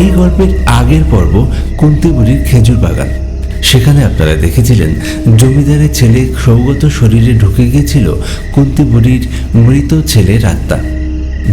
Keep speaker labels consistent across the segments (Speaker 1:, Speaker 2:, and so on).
Speaker 1: এই গল্পের আগের পর্ব কুন্তিবুড়ির খেজুর বাগান। সেখানে আপনারা দেখেছিলেন জমিদারের ছেলে সৌগত শরীরে ঢুকে গিয়েছিল কুন্তিবুড়ির মৃত ছেলের আত্মা।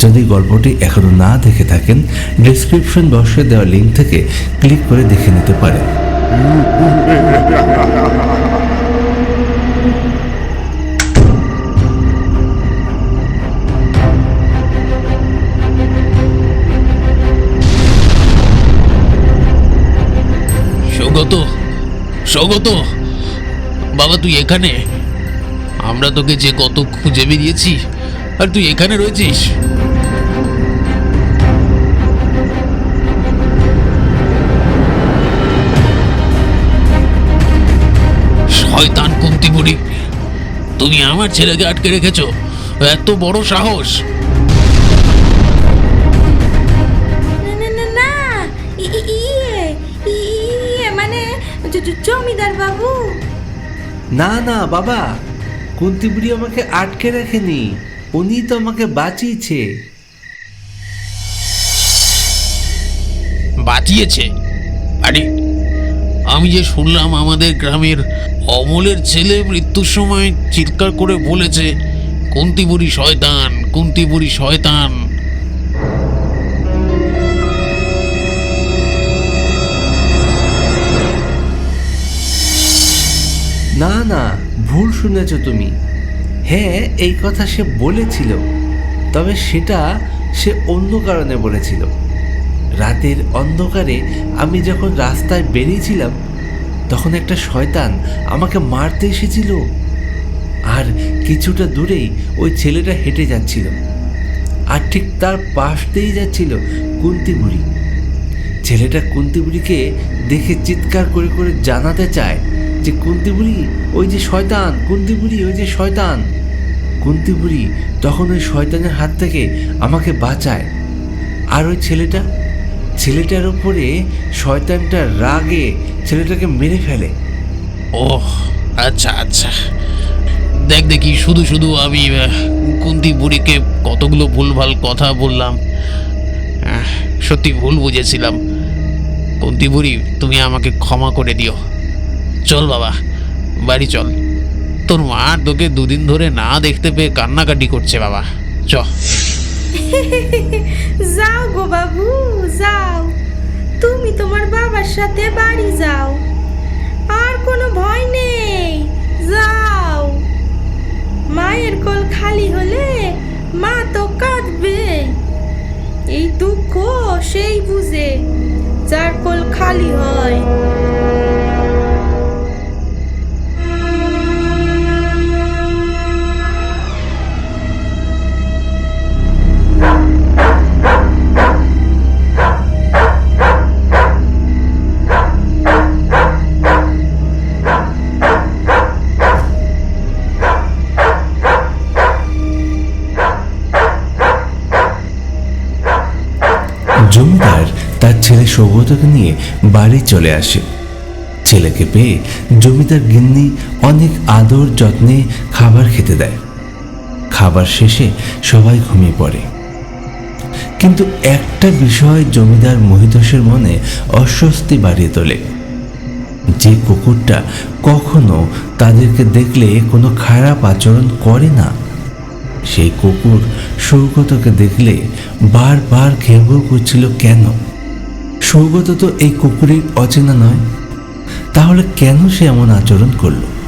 Speaker 1: যদি গল্পটি এখনও না দেখে থাকেন ডিসক্রিপশন বক্সে দেওয়া লিঙ্ক থেকে ক্লিক করে দেখে নিতে পারেন।
Speaker 2: সৌগত বাবা, তুই এখানে? আমরা তোকে যে কত খুঁজে বেরিয়েছি, আর তুই এখানে রয়েছিস? শয়তান কুন্তি তুমি আমার ছেলেকে আটকে রেখেছো। এত বড় সাহস।
Speaker 3: না না, বাবা
Speaker 1: কুন্তিবুড়ি আমাকে আটকে রাখেনি। উনি তো আমাকে বাঁচিয়েছে।
Speaker 2: বাঁচিয়েছে? আরে, আমি যে শুনলাম আমাদের গ্রামের অমলের ছেলে মৃত্যুর সময় চিৎকার করে বলেছে, কুন্তি বুড়ি শয়তান, কুন্তি বুড়ি শয়তান।
Speaker 1: ভুল শুনেছ তুমি? হ্যাঁ এই কথা সে বলেছিল, তবে সেটা সে অন্য কারণে বলেছিল। রাতের অন্ধকারে আমি যখন রাস্তায় বেরিয়েছিলাম, তখন একটা শয়তান আমাকে মারতে এসেছিল। আর কিছুটা দূরেই ওই ছেলেটা হেঁটে যাচ্ছিল, আর ঠিক তার পাশ দিয়েই যাচ্ছিল কুন্তি বুড়ি ছেলেটা কুন্তি বুড়িকে দেখে চিৎকার করে করে জানাতে চায় যে কুন্তি বুড়ি ওই যে শয়তান কুন্তি বুড়ি ওই যে শয়তান। কুন্তি বুড়ি তখন ওই শয়তানের হাত থেকে আমাকে বাঁচায়। আর ওই ছেলেটা? ছেলেটার উপরে শয়তানটা রাগে ছেলেটাকে মেরে ফেলে।
Speaker 2: ওহ আচ্ছা আচ্ছা। দেখ দেখি, শুধু শুধু আমি কুন্তি বুড়িকে কতগুলো ভুলভাল কথা বললাম। সত্যি ভুল বুঝেছিলাম। কুন্তি বুড়ি তুমি আমাকে ক্ষমা করে দিও। চল বাবা, বাড়ি চল। তোর মা তোকে দুদিন ধরে না দেখতে পেয়ে কান্নাকাটি করছে বাবা। চ।
Speaker 3: যাও গো বাবু, যাও। তুমি তোমার বাবার সাথে বাড়ি যাও। আর কোনো ভয় নেই, যাও। মায়ের কোল খালি হলে মা তো কাঁদবে। এই দুঃখ সেই বুঝে যার কোল খালি হয়।
Speaker 1: জমিদার তার ছেলে সৌগতকে নিয়ে বাড়ি চলে আসে। ছেলেকে পেয়ে জমিদার গিন্নি অনেক আদর যত্নে খাবার খেতে দেয়। খাবার শেষে সবাই ঘুমিয়ে পড়ে। কিন্তু একটা বিষয় জমিদার মহিতোষের মনে অস্বস্তি বাড়িয়ে তোলে। যে কুকুরটা কখনো তাদেরকে দেখলে কোনো খারাপ আচরণ করে না সেই কুকুর সৌগতকে দেখলে বারবার ঘেউঘেউ করছিল, কেন? সৌগত তো এই কুকুরের অচেনা নয়। তাহলে কেন সে এমন আচরণ করল?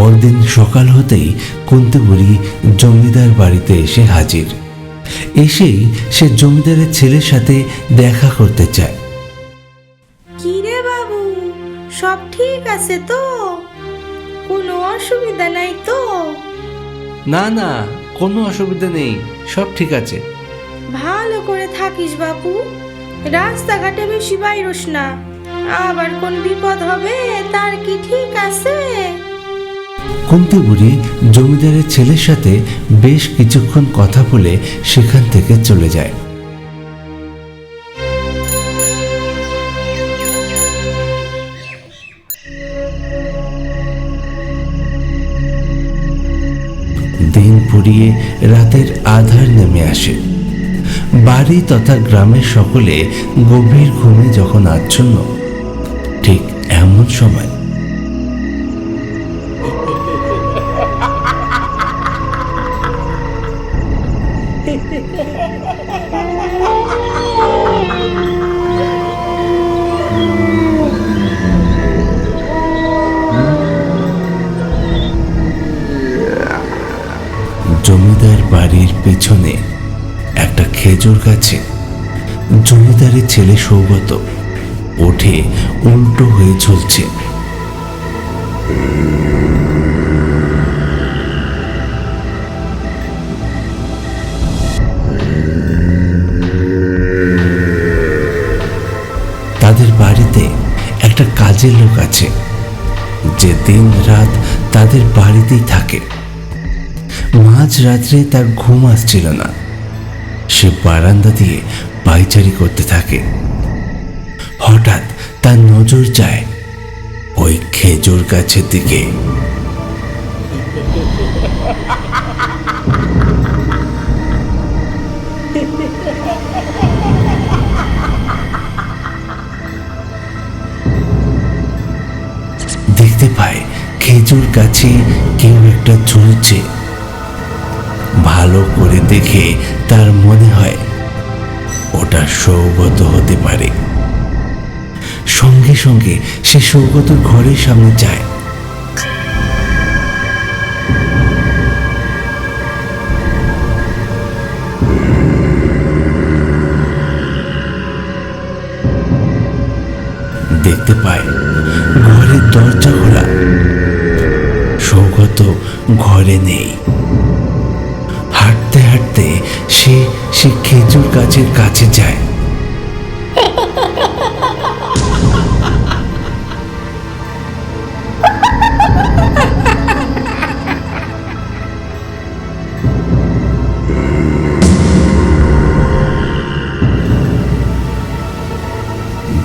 Speaker 1: পরদিন সকাল হতেই কুন্তবুড়ি জমিদার বাড়িতে এসে হাজির। এসেই সে জমিদারের ছেলের সাথে দেখা করতে চায়।
Speaker 3: কি রে বাবু সব ঠিক আছে তো? কোনো অসুবিধা নাই তো?
Speaker 1: না না কোনো অসুবিধা নেই সব ঠিক আছে।
Speaker 3: ভালো করে থাকিস বাপু রাস্তাঘাটে বেশি বাইরস না। আবার কোন বিপদ হবে তার কি ঠিক আছে?
Speaker 1: কুন্তি বুড়ি জমিদারের ছেলের সাথে বেশ কিছুক্ষণ কথা বলে সেখান থেকে চলে যায়। দিন পুড়িয়ে রাতের আধার নেমে আসে। বাড়ি তথা গ্রামের সকলে গভীর ঘুমে যখন আচ্ছন্ন, ঠিক এমন সময় পেছনে একটা খেজুর গাছে জমিদারের ছেলে সৌগত ওঠে, উল্টো হয়ে চলছে। তাদের বাড়িতে একটা কাজের লোক আছে, যে দিন রাত তাদের বাড়িতেই থাকে। মাঝ রাত্রে তার ঘুম আসছিল না। সে বারান্দা দিয়ে পাইচারি করতে থাকে। হঠাৎ তার নজর যায় ওই খেজুর গাছের দিকে। দেখতে পায় খেজুর গাছে কেউ একটা ঝুলছে। ভালো করে দেখে তার মনে হয় ওটা সৌগত হতে পারে। সঙ্গে সঙ্গে সে সৌগতর ঘরের সামনে যায়। দেখতে পায় ঘরের দরজা খোলা। সৌগত ঘরে নেই। সে সে খেজুর গাছের কাছে যায়।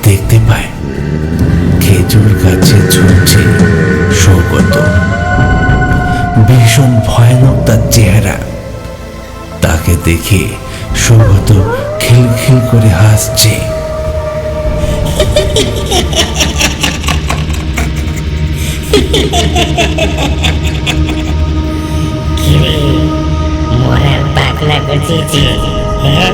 Speaker 1: দেখতে পায়, খেজুর গাছে ঝুলছে সৌগত ভীষণ ভয়ানক তার চেহারা। তাকে দেখে সৌগত খিলখিল করে হাসছে।
Speaker 4: মরার পাগলা গুছিয়েছি হ্যাঁ?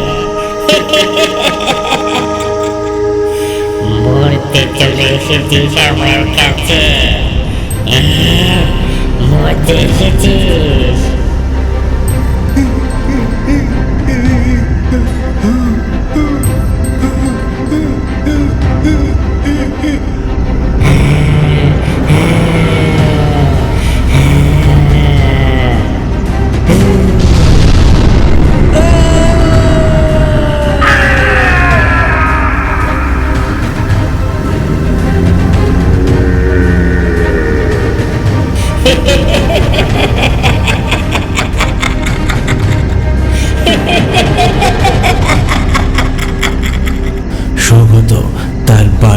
Speaker 4: মরতে চলে এসেছিস আমার কাছে। হ্যাঁ, মরতে এসেছিস।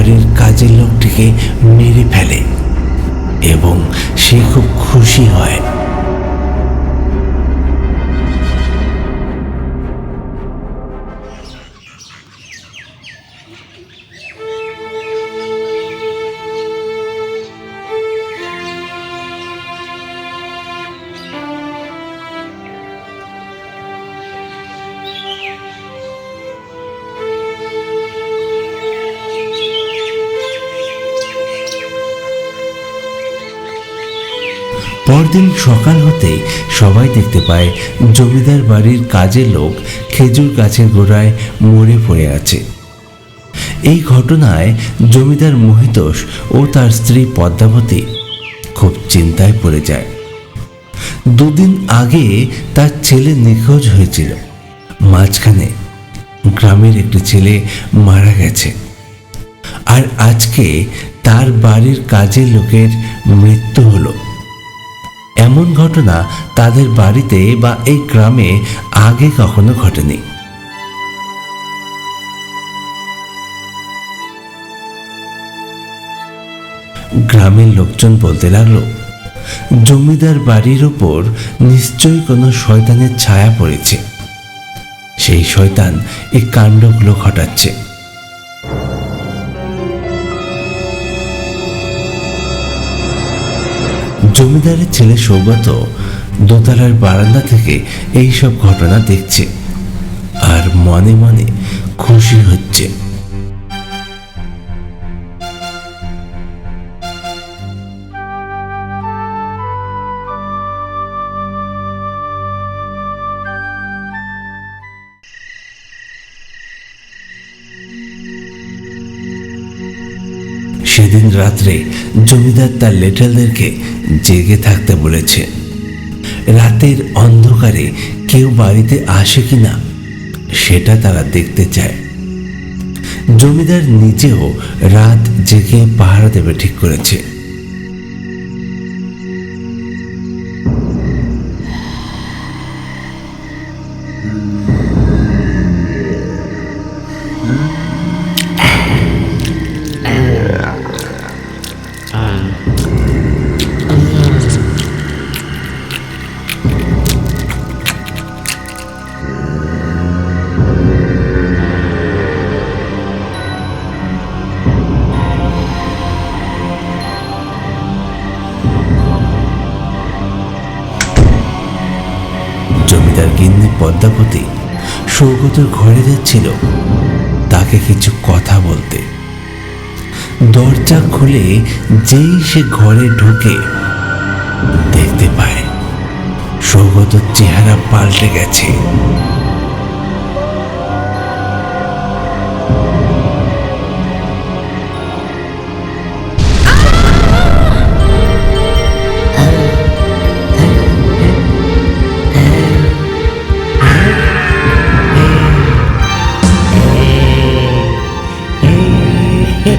Speaker 1: বাড়ির কাজের লোকটিকে মেরে ফেলে এবং সে খুব খুশি হয়। পরদিন সকাল হতেই সবাই দেখতে পায় জমিদার বাড়ির কাজের লোক খেজুর গাছের গোড়ায় মরে পড়ে আছে। এই ঘটনায় জমিদার মহিতোষ ও তার স্ত্রী পদ্মাবতী খুব চিন্তায় পড়ে যায়। দুদিন আগে তার ছেলে নিখোঁজ হয়েছিল। মাঝখানে গ্রামের একটি ছেলে মারা গেছে। আর আজকে তার বাড়ির কাজের লোকের মৃত্যু হলো। এমন ঘটনা তাদের বাড়িতে বা এই গ্রামে আগে কখনো ঘটেনি। গ্রামের লোকজন বলতে লাগল, জমিদার বাড়ির ওপর নিশ্চয়ই কোনো শয়তানের ছায়া পড়েছে। সেই শয়তান এই কাণ্ডগুলো ঘটাচ্ছে। জমিদারের ছেলে সৌগত দোতলার বারান্দা থেকে এই সব ঘটনা দেখছে আর মনে মনে খুশি হচ্ছে। রাত্রে জমিদার তার লেটারদেরকে জেগে থাকতে বলেছে। রাতের অন্ধকারে কেউ বাড়িতে আসে কি না সেটা তারা দেখতে চায়। জমিদার নিজেও রাত জেগে পাহারা দেবে ঠিক করেছে। জমিদার গিন্নি পদ্মাবতী সৌগত ঘরে যাচ্ছিল তাকে কিছু কথা বলতে। দরজা খুলে যেই সে ঘরে ঢুকে দেখতে পায় সৌগতর চেহারা পাল্টে গেছে।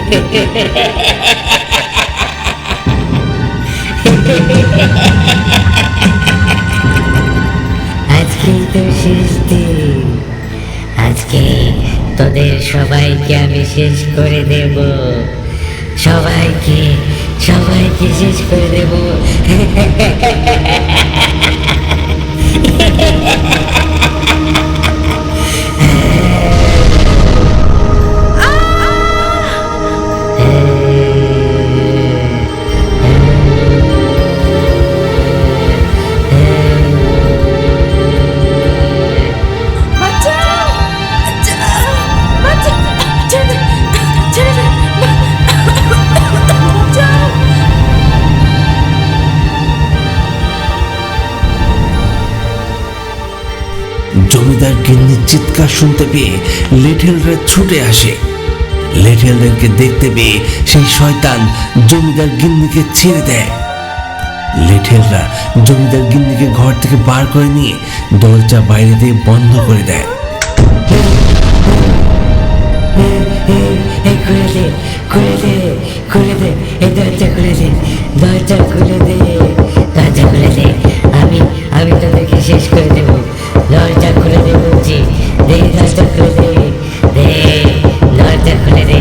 Speaker 4: আজকে তো শেষ দিন। আজকে তোদের সবাইকে আমি শেষ করে দেব। সবাইকে সবাইকে শেষ করে দেব।
Speaker 1: চিৎকার শুনতে পেয়ে লেঠেলরা ছুটে আসে। লেঠেলদেরকে দেখতে পেয়ে সেই শয়তান জমিদার গিন্নিকে ছেড়ে দেয়। লেঠেলরা জমিদার গিন্নিকে ঘর থেকে বার করে নিয়ে দরজা বাইরে দিয়ে বন্ধ করে দেয়।
Speaker 4: আমি আমি তোদেরকে শেষ করে দেব। দরজা খুলে দে বলছি। দে দরজা খুলে দে দে দরজা খুলে দে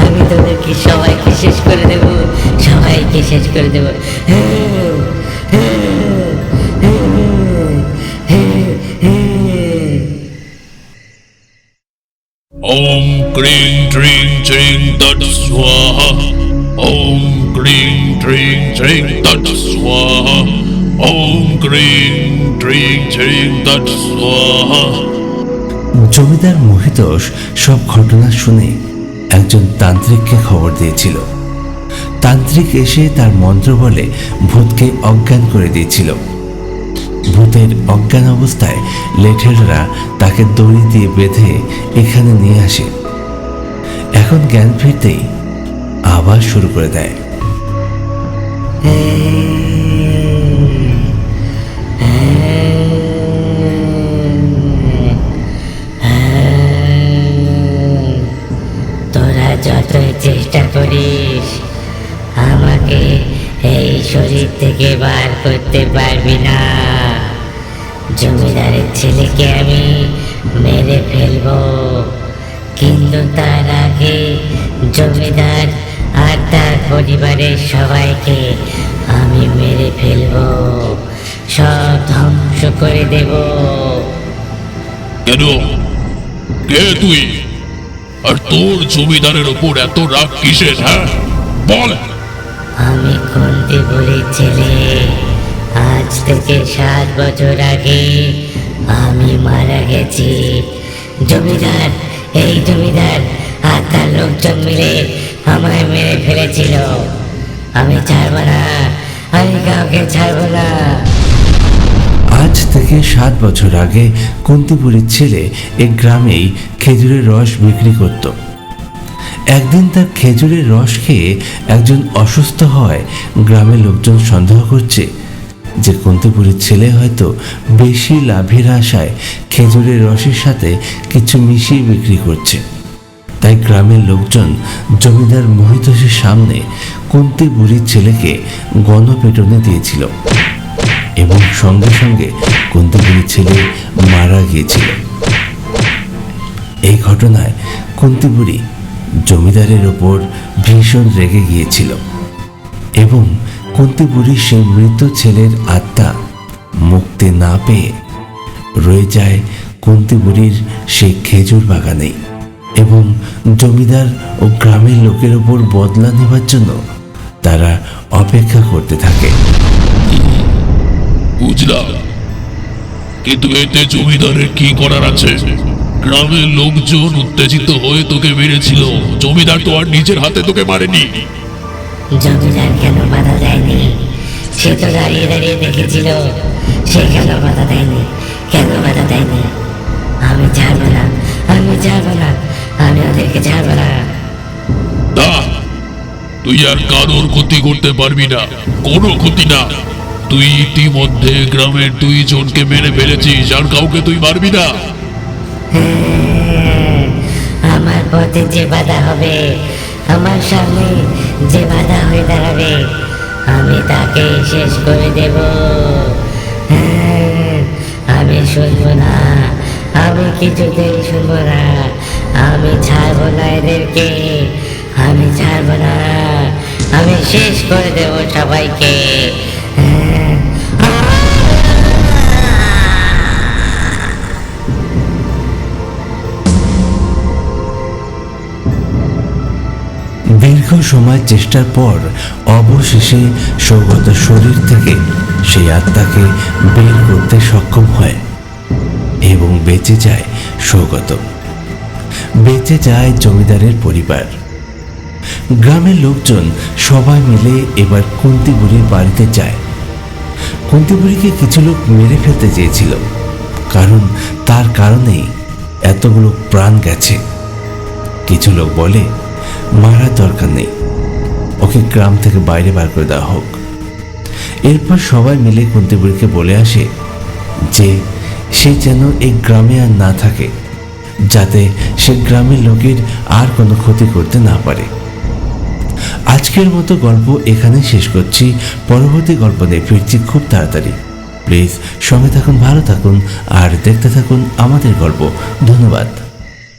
Speaker 4: আমি তোদেরকে সবাইকে শেষ করে দেব সবাইকে শেষ করে দেব
Speaker 2: Tring Tat Swaha. Om Kring Tring Tring Tat Swaha. Om Kring Tring Tring Tat Swaha.
Speaker 1: জমিদার মহিতোষ সব ঘটনা শুনে একজন তান্ত্রিককে খবর দিয়েছিল। তান্ত্রিক এসে তার মন্ত্র বলে ভূতকে অজ্ঞান করে দিয়েছিল। ভূতের অজ্ঞান অবস্থায় লেঠেলরা তাকে দড়ি দিয়ে বেঁধে এখানে নিয়ে আসে। এখন জ্ঞান ফিরতেই আবার শুরু করে দেয়।
Speaker 4: থেকে বার করতে পারবি না। জমিদারের ছেলেকে আমি মেরে ফেলব। কিন্তু তার আগে জমিদার আর তার পরিবারের সবাইকে আমি মেরে ফেলব। সব ধ্বংস করে দেব।
Speaker 5: কেন? কে তুই? আর তোর জমিদারের ওপর এত রাগ কিসের হ্যাঁ? বল।
Speaker 4: আমি কুন্তি বুড়ির ছেলে আজ থেকে সাত বছর আগে আমি মারা গেছি। জমিদার, এই জমিদার আর তার লোকজন মিলে আমায় মেরে ফেলেছিল। আমি ছাড়বো না, আমি কাউকে ছাড়বো না।
Speaker 1: আজ থেকে সাত বছর আগে কুন্তিপুরীর ছেলে এই গ্রামেই খেজুরের রস বিক্রি করত। একদিন তার খেজুরের রস খেয়ে একজন অসুস্থ হয় গ্রামের লোকজন সন্দেহ করছে যে কুন্তিপুরীর ছেলে হয়তো বেশি লাভের আশায় খেজুরের রসের সাথে কিছু মিশিয়ে বিক্রি করছে। তাই গ্রামের লোকজন জমিদার মহিতোষের সামনে কুন্তি বুড়ির ছেলেকে গণপেটনে দিয়েছিল এবং সঙ্গে সঙ্গে কুন্তিপুরীর ছেলে মারা গিয়েছিল। এই ঘটনায় কুন্তিপুরী জমিদারের ওপর ভীষণ রেগে গিয়েছিল এবং কুন্তিপুরীর সেই মৃত ছেলের আত্মা মুক্তি না পেয়ে রয়ে যায় কুন্তিপুরীর সেই খেজুর বাগানেই এবং জমিদার ও গ্রামের লোকের ওপর বদলা নেবার জন্য তারা অপেক্ষা করতে থাকে।
Speaker 5: বুঝলাম। কিন্তু এতে জমিদারের কি করার আছে? গ্রামের লোকজন উত্তেজিত হয়ে তোকে মেরেছিল। জমিদার তো আর নিজের হাতে তোকে মারেনি।
Speaker 4: জমিদার কেন বাধা দেয়নি? সে তো দাঁড়িয়ে দাঁড়িয়ে দেখেছিল সে কেন বাধা দেয়নি? কেন বাধা দেয়নি? আমি ছাড়বো না আমি ছাড়বো না আমি ওদেরকে ছাড়বো না।
Speaker 5: তুই আর কারোর ক্ষতি করতে পারবি না কোনো ক্ষতি না। তুই ইতিমধ্যে গ্রামের দুই জনকে মেরে ফেলেছিস আর কাউকে তুই মারবি না।
Speaker 4: হ্যাঁ, আমার পথে যে বাধা হবে আমার সামনে যে বাধা হয়ে দাঁড়াবে আমি তাকে শেষ করে দেব। হ্যাঁ, আমি শুনব না আমি কিছুতেই শুনব না আমি ছাড়বো না এদেরকে আমি ছাড়বো না আমি শেষ করে দেব সবাইকে।
Speaker 1: দীর্ঘ সময় চেষ্টার পর অবশেষে সৌগত শরীর থেকে সেই আত্মাকে বের করতে সক্ষম হয় এবং বেঁচে যায় সৌগত। বেঁচে যায় জমিদারের পরিবার। গ্রামের লোকজন সবাই মিলে এবার কুন্তিবুড়ির বাড়িতে যায়। কুন্তিবুড়িকে কিছু লোক মেরে ফেলতে চেয়েছিল, কারণ তার কারণেই এতগুলো প্রাণ গেছে। কিছু লোক বলে মারার দরকার নেই। ওকে গ্রাম থেকে বাইরে বার করে দেওয়া হোক। এরপর সবাই মিলে কুন্তিপুরীকে বলে আসে যে, সে যেন এই গ্রামে আর না থাকে, যাতে সে গ্রামের লোকের আর কোনো ক্ষতি করতে না পারে। আজকের মতো গল্প এখানে শেষ করছি। পরবর্তী গল্প নিয়ে ফিরছি খুব তাড়াতাড়ি। প্লিজ সঙ্গে থাকুন, ভালো থাকুন, আর দেখতে থাকুন আমাদের গল্প। ধন্যবাদ।